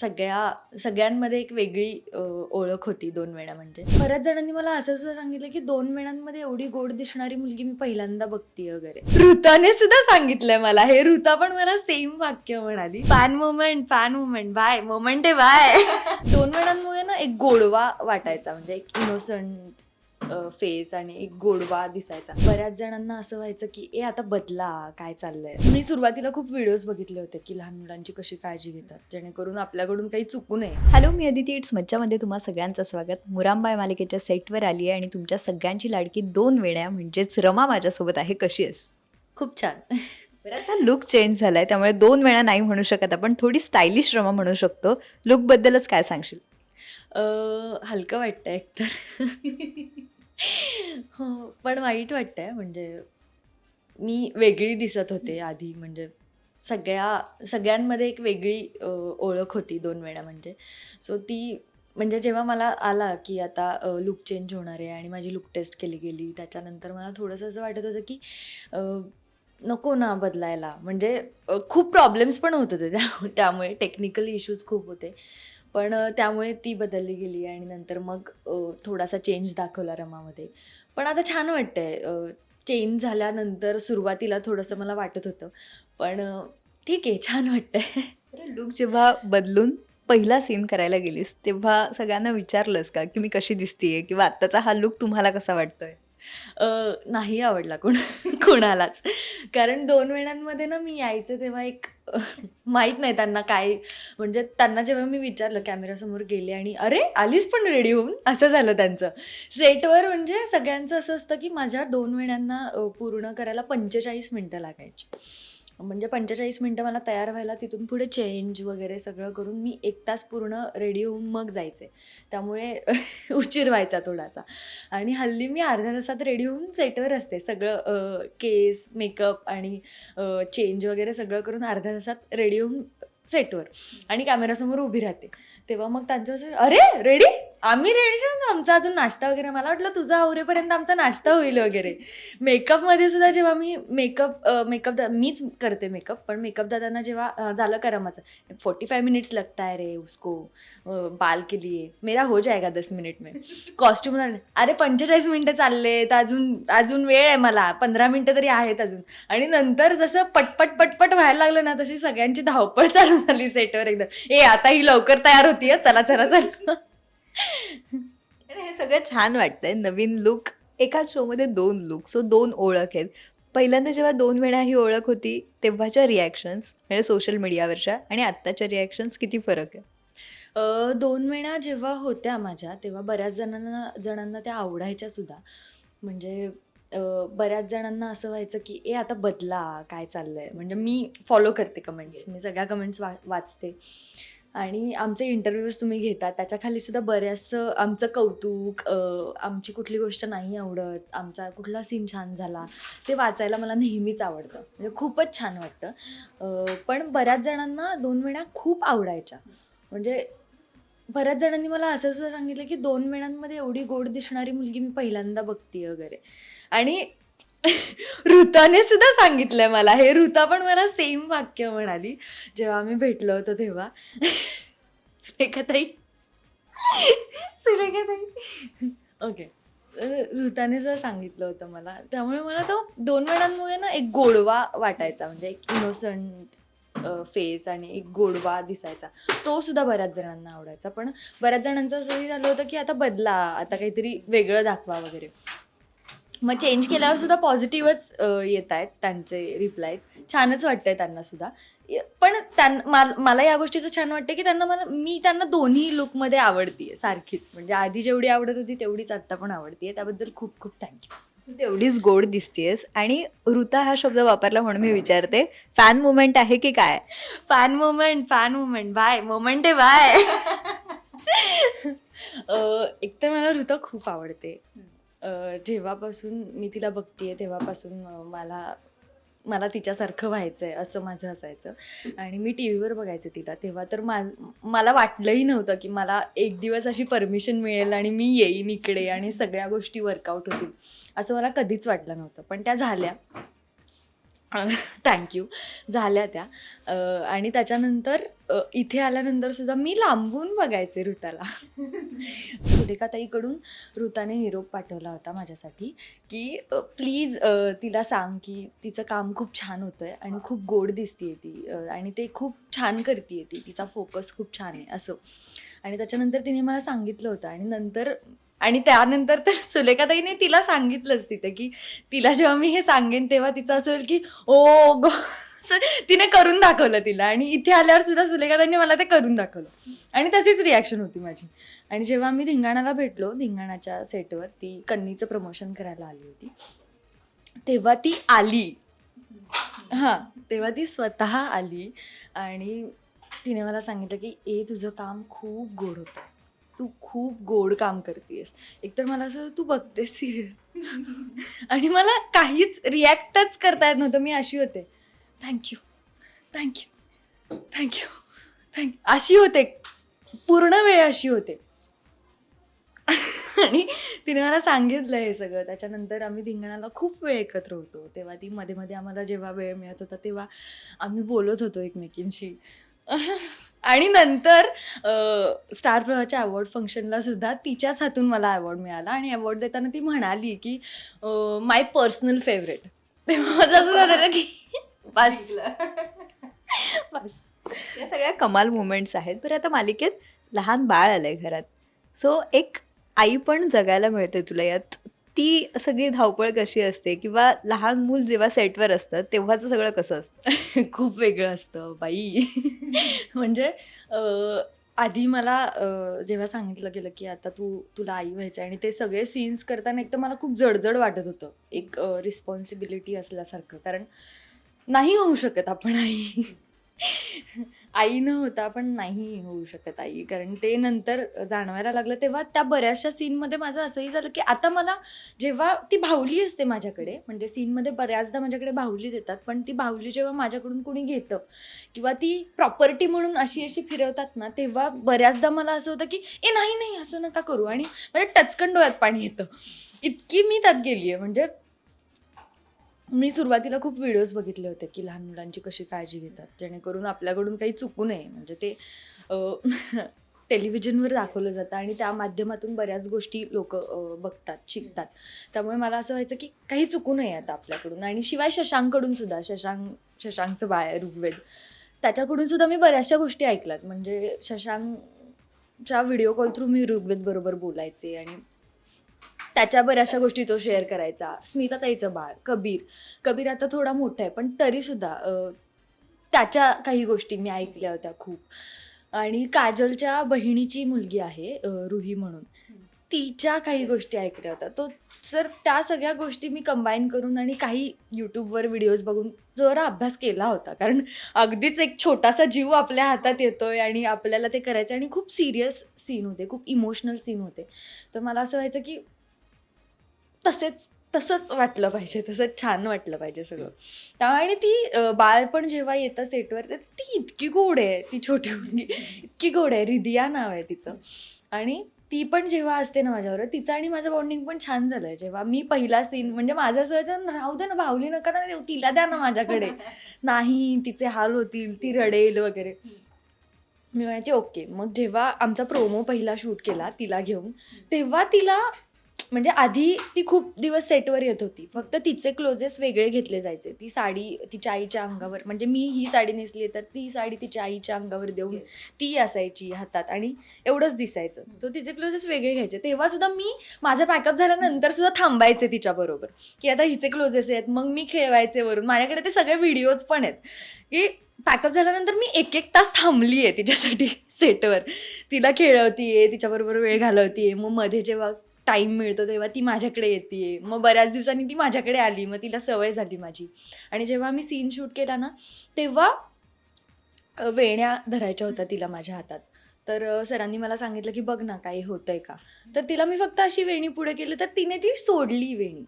सगळ्या सगळ्यांमध्ये एक वेगळी ओळख होती दोन वेळा म्हणजे. बऱ्याच जणांनी मला असं सुद्धा सांगितलं की दोन वेळांमध्ये एवढी गोड दिसणारी मुलगी मी पहिल्यांदा बघते वगैरे. ऋताने सुद्धा सांगितलंय मला. हे ऋता पण मला सेम वाक्य म्हणाली. Fan moment fan moment bye moment आहे बाय दोन वेळांमुळे ना एक गोडवा वाटायचा. म्हणजे एक इनोसंट फेस आणि एक गोडवा दिसायचा. बऱ्याच जणांना असं व्हायचं की ए आता बदला काय चाललंय? मी सुरुवातीला खूप व्हिडिओज बघितले होते की लहान मुलांची कशी काळजी घेतात जेणेकरून आपल्याकडून काही चुकू नये. हॅलो मी अदिती. इट्स मज्जामध्ये तुम्हा सगळ्यांचं स्वागत. मुरांबा या मालिकेच्या सेटवर आली आहे आणि तुमच्या सगळ्यांची लाडकी दोन वेळ्या म्हणजेच रमा माझ्यासोबत आहे. कशी आहेस? खूप छान. बरं आता लुक चेंज झालाय त्यामुळे दोन वेळा नाही म्हणू शकत आपण. थोडी स्टायलिश रमा म्हणू शकतो. लुकबद्दलच काय सांगशील? हलकं वाटतंय एकतर. हो पण वाईट वाटतंय. म्हणजे मी वेगळी दिसत होते आधी. म्हणजे सगळ्या सगळ्यांमध्ये एक वेगळी अ, ओळख होती दोन वेळा म्हणजे. सो ती म्हणजे जेव्हा मला आला की आता लुक चेंज होणार आहे आणि माझी लुक टेस्ट केली गेली त्याच्यानंतर मला थोडंसं असं वाटत होतं की अ, नको ना बदलायला. म्हणजे अ, खूप प्रॉब्लेम्स पण होत होते त्या त्यामुळे टेक्निकल इश्यूज खूप होते. पण त्यामुळे ती बदलली गेली आणि नंतर मग थोडासा चेंज दाखवला रमामध्ये. पण आता छान वाटतंय चेंज झाल्यानंतर सुरुवातीला थोडंसं मला वाटत होतं. पण ठीक आहे छान वाटतंय. लुक जेव्हा बदलून पहिला सीन करायला गेलीस तेव्हा सगळ्यांना विचारलंस का की मी कशी दिसतीये? किंवा आत्ताचा हा लुक तुम्हाला कसा वाटतोय? नाही आवडला कोण कोणालाच. कारण दोन वेळांमध्ये ना मी यायचं तेव्हा एक माहीत नाही त्यांना काय म्हणजे त्यांना जेव्हा मी विचारलं कॅमेरासमोर गेले आणि अरे आलीच पण रेडी होऊन? असं झालं त्यांचं. सेटवर म्हणजे सगळ्यांचं असं असतं की माझ्या दोन वेळांना पूर्ण करायला पंचेचाळीस मिनटं लागायची. म्हणजे पंचेचाळीस मिनटं मला तयार व्हायला तिथून पुढे चेंज वगैरे सगळं करून मी एक तास पूर्ण रेडी होऊन मग जायचे. त्यामुळे उशीर व्हायचा थोडासा. आणि हल्ली मी अर्ध्या तासात रेडी होऊन सेटवर असते. सगळं केस मेकअप आणि चेंज वगैरे सगळं करून अर्ध्या तासात रेडी होऊन सेटवर आणि कॅमेरासमोर उभी राहते. तेव्हा मग त्यांचं असं अरे रेडी आम्ही रेडी ना? आमचा अजून नाश्ता वगैरे? मला वाटलं तुझा आवरेपर्यंत आमचा नाश्ता होईल वगैरे. मेकअपमध्ये सुद्धा जेव्हा मी मेकअप मेकअप दा मीच करते मेकअप पण मेकअप दादांना जेव्हा झालं झालं करमाचं फोर्टी फाय मिनिट्स लगता है रे उसको बाल के लिए. मेरा हो जाएगा दस मिनिट में. कॉस्ट्युम अरे पंचेचाळीस मिनटं चालले तर अजून अजून वेळ आहे मला. पंधरा मिनटं तरी आहेत अजून. आणि नंतर जसं पटपट पटपट व्हायला लागलं ना तशी सगळ्यांची धावपळ चालू झाली सेटवर एकदम. ए आता ही लवकर तयार होतीये चला चला चला. हे सगळं छान वाटतंय. नवीन लुक एकाच शोमध्ये दोन लुक सो दोन ओळख आहेत. पहिल्यांदा जेव्हा दोन वेळा ही ओळख होती तेव्हाच्या रिॲक्शन्स म्हणजे सोशल मीडियावरच्या आणि आत्ताच्या रिॲक्शन्स किती फरक आहे? अ, दोन वेळा जेव्हा होत्या माझ्या तेव्हा बऱ्याच जणांना जणांना त्या आवडायच्या सुद्धा. म्हणजे बऱ्याच जणांना असं व्हायचं की ए आता बदला काय चाललंय? म्हणजे मी फॉलो करते कमेंट्स मी सगळ्या कमेंट्स वा वाचते. आणि आमचे इंटरव्ह्यूज तुम्ही घेता त्याच्याखाली सुद्धा बऱ्याचसं आमचं कौतुक आमची कुठली गोष्ट नाही आवडत आमचा कुठला सीन छान झाला ते वाचायला मला नेहमीच आवडतं. म्हणजे खूपच छान वाटतं. पण बऱ्याच जणांना दोन वेळा खूप आवडायच्या. म्हणजे बऱ्याच जणांनी मला असं सुद्धा सांगितलं की दोन वेळांमध्ये एवढी गोड दिसणारी मुलगी मी पहिल्यांदा बघतीये वगैरे. आणि ऋताने सुद्धा सांगितलंय मला. हे ऋता पण मला सेम वाक्य म्हणाली. जेव्हा आम्ही भेटलो होतो तेव्हा. सुलेखाताई सुलेखाताई ओके ऋताने सुद्धा सांगितलं होतं मला. त्यामुळे मला तो दोन वेळांमुळे ना एक गोडवा वाटायचा. म्हणजे एक इनोसंट फेस आणि एक गोडवा दिसायचा. तो सुद्धा बऱ्याच जणांना आवडायचा. पण बऱ्याच जणांचं असंही झालं होतं की आता बदला. आता काहीतरी वेगळं दाखवा वगैरे. मग चेंज केल्यावर सुद्धा पॉझिटिव्हच येत आहेत त्यांचे रिप्लायज छानच वाटतंय त्यांना सुद्धा. पण त्यां मला या गोष्टीचं छान वाटतं की त्यांना मला मी त्यांना दोन्ही लुकमध्ये आवडतीये सारखीच. म्हणजे आधी जेवढी आवडत होती तेवढीच आत्ता पण आवडतीये. त्याबद्दल खूप खूप थँक्यू तेवढीच गोड दिसतेस आणि ऋता हा शब्द वापरला म्हणून मी विचारते फॅन मुवमेंट आहे की काय? Fan moment fan moment bye moment आहे बाय एक तर मला ऋता खूप आवडते. जेव्हापासून मी तिला बघतेय तेव्हापासून मला मला तिच्यासारखं व्हायचं आहे असं माझं असायचं. आणि मी टी व्हीवर बघायचं तिला. तेव्हा तर मा मला वाटलंही नव्हतं की मला एक दिवस अशी परमिशन मिळेल आणि मी येईन इकडे आणि सगळ्या गोष्टी वर्कआउट होतील. असं मला कधीच वाटलं नव्हतं. पण त्या झाल्या. थँक्यू झाल्या त्या. आणि त्याच्यानंतर इथे आल्यानंतर सुद्धा मी लांबून बघायचे ऋताला. सुलेखाताईकडून ऋताने निरोप पाठवला होता माझ्यासाठी की प्लीज तिला सांग की तिचं काम खूप छान होतं आहे आणि खूप गोड दिसतीये ती आणि ते खूप छान करते ती तिचा फोकस खूप छान आहे असं. आणि त्याच्यानंतर तिने मला सांगितलं होतं आणि नंतर आणि त्यानंतर तर सुलेखाताईने तिला सांगितलंच तिथे की तिला जेव्हा मी हे सांगेन तेव्हा तिचं असं होईल की ओ गो. तिने करून दाखवलं तिला. आणि इथे आल्यावर सुद्धा सुलेखाताईने मला ते करून दाखवलं. आणि तशीच रिॲक्शन होती माझी. आणि जेव्हा आम्ही धिंगाणाला भेटलो धिंगाणाच्या सेटवर ती कन्नीचं प्रमोशन करायला आली होती तेव्हा ती आली. हां तेव्हा ती स्वतः आली. आणि तिने मला सांगितलं की ए तुझं काम खूप गोड होतं तू खूप गोड काम करतेस एकतर मला असं तू बघतेस सिरियल आणि मला काहीच रिॲक्टच करता येत नव्हतं. मी अशी होते. थँक्यू थँक्यू थँक्यू थँक्यू अशी होते. पूर्ण वेळ अशी होते. आणि तिने मला सांगितलं हे सगळं. त्याच्यानंतर आम्ही धिंगाणाला खूप वेळ एकत्र होतो. तेव्हा ती मध्ये मध्ये आम्हाला जेव्हा वेळ मिळत होता तेव्हा आम्ही बोलत होतो एकमेकींशी. आणि नंतर स्टार प्रवाहाच्या अवॉर्ड फंक्शनला सुद्धा तिच्याच हातून मला अवॉर्ड मिळाला. आणि अवॉर्ड देताना ती म्हणाली की माय पर्सनल फेवरेट तेव्हा माझं असं झालेलं की बस. बस. या सगळ्या कमाल मुमेंट्स आहेत. बरं आता मालिकेत लहान बाळ आलंय घरात. सो एक आई पण जगायला मिळते तुला यात. ती सगळी धावपळ कशी असते? किंवा लहान मूल जेव्हा सेटवर असतं तेव्हाचं सगळं कसं असतं? खूप वेगळं असतं बाई. म्हणजे आधी मला जेव्हा सांगितलं गेलं की आता तू तुला आई व्हायचं आणि ते सगळे सीन्स करताना एक तर मला खूप जडजड वाटत होतं. एक रिस्पॉन्सिबिलिटी असल्यासारखं. कारण नाही होऊ शकत आपण आई. आई न होता आपण नाही होऊ शकत आई. कारण ते नंतर जाणवायला लागलं तेव्हा त्या बऱ्याचशा सीनमध्ये माझं असंही झालं की आता मला जेव्हा ती भावली असते माझ्याकडे म्हणजे सीनमध्ये बऱ्याचदा माझ्याकडे भावली देतात पण ती भावली जेव्हा माझ्याकडून कोणी घेतं किंवा ती प्रॉपर्टी म्हणून अशी अशी फिरवतात ना तेव्हा बऱ्याचदा मला असं होतं की ए नाही नाही असं नका करू. आणि म्हणजे टचकन डोळ्यात पाणी येतं. इतकी मी त्यात गेली आहे म्हणजे मी सुरुवातीला खूप व्हिडिओज बघितले होते की लहान मुलांची कशी काळजी घेतात जेणेकरून आपल्याकडून काही चुकू नये. म्हणजे ते टेलिव्हिजनवर दाखवलं जातं आणि त्या माध्यमातून बऱ्याच गोष्टी लोक बघतात शिकतात. त्यामुळे मला असं व्हायचं की काही चुकू नये आता आपल्याकडून. आणि शिवाय शशांककडून सुद्धा शशांक शशांकचं बाळ आहे ऋग्वेद त्याच्याकडून सुद्धा मी बऱ्याचशा गोष्टी ऐकल्यात. म्हणजे शशांकच्या व्हिडिओ कॉल थ्रू मी ऋग्वेद बरोबर बोलायचे आणि त्याच्या अशा गोष्टी तो शेअर करायचा. स्मिताताईचं बाळ कबीर. कबीर आता थोडा मोठा आहे पण तरीसुद्धा त्याच्या काही गोष्टी मी ऐकल्या होत्या खूप. आणि काजलच्या बहिणीची मुलगी आहे रुही म्हणून. तिच्या काही गोष्टी ऐकल्या होत्या. तो सर त्या सगळ्या गोष्टी मी कंबाईन करून आणि काही यूट्यूबवर व्हिडिओज बघून जरा अभ्यास केला होता. कारण अगदीच एक छोटासा जीव आपल्या हातात येतोय आणि आपल्याला ते करायचं आणि खूप सिरियस सीन होते खूप इमोशनल सीन होते. तर मला असं व्हायचं की तसेच तसंच वाटलं पाहिजे तसंच छान वाटलं पाहिजे सगळं. त्यामुळे आणि ती बाळपण बाळ पण जेव्हा येतं सेटवर तर ती इतकी गोड आहे ती छोटी मुलगी. इतकी गोड आहे रिदिया नाव आहे तिचं. आणि ती पण जेव्हा असते ना माझ्यावर तिचं आणि माझं बॉन्डिंग पण छान झालं आहे जेव्हा मी पहिला सीन म्हणजे माझं असं व्हायचं राहू दे ना भावली नका ना तिला द्या ना माझ्याकडे. नाही तिचे हाल होतील ती रडेल वगैरे. मी म्हणायचे ओके. मग जेव्हा आमचा प्रोमो पहिला शूट केला तिला घेऊन तेव्हा तिला म्हणजे आधी ती खूप दिवस सेटवर येत होती. फक्त तिचे क्लोजेस वेगळे घेतले जायचे. ती साडी तिच्या आईच्या अंगावर म्हणजे मी ही साडी नेसली तर ती साडी तिच्या आईच्या अंगावर देऊन ती असायची हातात आणि एवढंच दिसायचं. सो तिचे क्लोजेस वेगळे घ्यायचे. तेव्हा सुद्धा मी माझा पॅकअप झाल्यानंतर सुद्धा थांबायचे तिच्याबरोबर की आता हिचे क्लोजेस आहेत मग मी खेळवायचे वरून. माझ्याकडे ते सगळे व्हिडिओज पण आहेत. की पॅकअप झाल्यानंतर मी एक एक तास थांबली आहे तिच्यासाठी सेटवर तिला खेळवतीये तिच्याबरोबर वेळ घालवतीये. मग मध्ये जेव्हा टाईम मिळतो तेव्हा ती माझ्याकडे येते मग बऱ्याच दिवसांनी ती माझ्याकडे आली. मग तिला सवय झाली माझी. आणि जेव्हा आम्ही सीन शूट केला ना तेव्हा वेण्या धरायच्या होत्या तिला माझ्या हातात. तर सरांनी मला सांगितलं की बघ ना काही होतंय का? तर तिला मी फक्त अशी वेणी पुढे केली. तर तिने ती सोडली वेणी.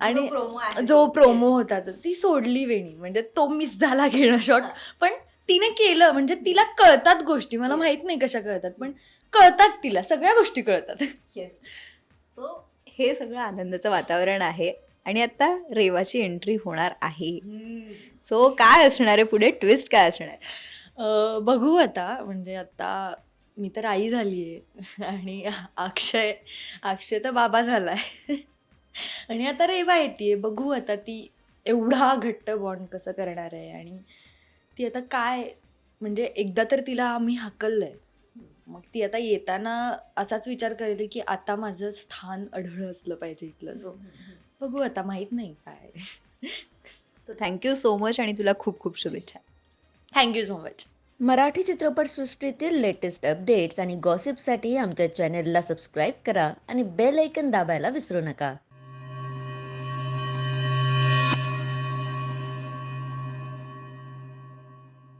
आणि जो प्रोमो होता तर ती सोडली वेणी. म्हणजे तो मिस झाला घेणं शॉट पण तिने केलं म्हणजे तिला कळतात गोष्टी. मला माहीत नाही कशा कळतात पण कळतात तिला. सगळ्या गोष्टी कळतात. सो हे सगळं आनंदाचं वातावरण आहे आणि आता रेवाची एंट्री होणार आहे. सो काय असणार आहे पुढे? ट्विस्ट काय असणार अ, बघू आता. म्हणजे आता मी तर आई झाली आहे. आणि अक्षय अक्षय तर बाबा झाला आहे आणि आता रेवा येते बघू आता ती एवढा घट्ट बॉन्ड कसं करणार आहे आणि ती आता काय? म्हणजे एकदा तर तिला आम्ही हाकललं आहे मग ती आता येताना असाच विचार करेल की आता माझं स्थान अढळ असलं पाहिजे इथलं. सो बघू आता माहीत नाही काय. सो थँक्यू सो मच आणि तुला खूप खूप शुभेच्छा. Thank you so much Marathi चित्रपटसृष्टीतील लेटेस्ट अपडेट्स आणि गॉसिपसाठी आमच्या चॅनेलला सबस्क्राईब करा आणि बेल ऐकन दाबायला विसरू नका.